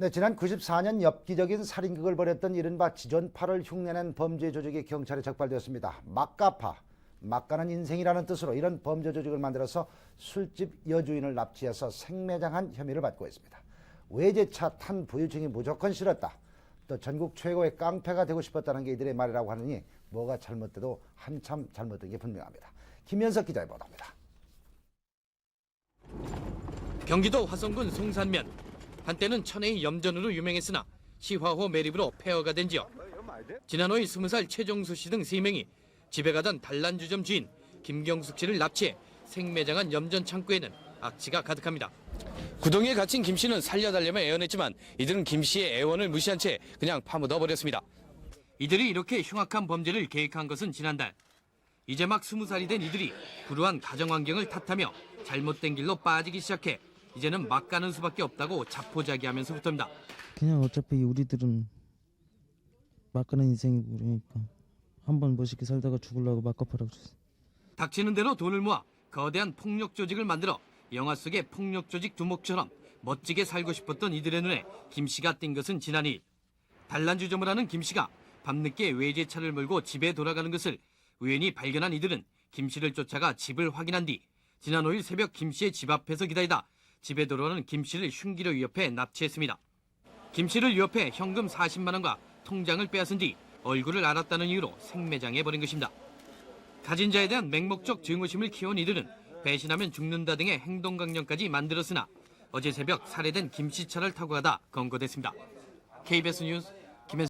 네, 지난 94년 엽기적인 살인극을 벌였던 이른바 지존파를 흉내낸 범죄 조직이 경찰에 적발되었습니다. 막가파, 막가는 인생이라는 뜻으로 이런 범죄 조직을 만들어서 술집 여주인을 납치해서 생매장한 혐의를 받고 있습니다. 외제차 탄 부유층이 무조건 싫었다. 또 전국 최고의 깡패가 되고 싶었다는 게 이들의 말이라고 하느니 뭐가 잘못돼도 한참 잘못된 게 분명합니다. 김현석 기자의 보도입니다. 경기도 화성군 송산면 한때는 천혜의 염전으로 유명했으나 시화호 매립으로 폐허가 된 지역. 지난 5일 20살 최종수 씨 등 3명이 집에 가던 단란주점 주인 김경숙 씨를 납치해 생매장한 염전 창고에는 악취가 가득합니다. 구덩이에 갇힌 김 씨는 살려달라며 애원했지만 이들은 김 씨의 애원을 무시한 채 그냥 파묻어 버렸습니다. 이들이 이렇게 흉악한 범죄를 계획한 것은 지난달. 이제 막 20살이 된 이들이 불우한 가정 환경을 탓하며 잘못된 길로 빠지기 시작해 이제는 막 가는 수밖에 없다고 자포자기하면서부터입니다. 그냥 어차피 우리들은 막 가는 인생이고 그러니까 한번 멋있게 살다가 죽으려고 막가파라고 줬어. 닥치는 대로 돈을 모아 거대한 폭력 조직을 만들어 영화 속의 폭력 조직 두목처럼 멋지게 살고 싶었던 이들의 눈에 김 씨가 띈 것은 지난 일. 단란주점을 하는 김 씨가 밤늦게 외제차를 몰고 집에 돌아가는 것을 우연히 발견한 이들은 김 씨를 쫓아가 집을 확인한 뒤 지난 5일 새벽 김 씨의 집 앞에서 기다리다 집에 들어오는 김 씨를 흉기로 위협해 납치했습니다. 김 씨를 위협해 현금 40만 원과 통장을 빼앗은 뒤 얼굴을 알았다는 이유로 생매장해 버린 것입니다. 가진 자에 대한 맹목적 증오심을 키운 이들은 배신하면 죽는다 등의 행동 강령까지 만들었으나 어제 새벽 살해된 김 씨 차를 타고 가다 검거됐습니다. KBS 뉴스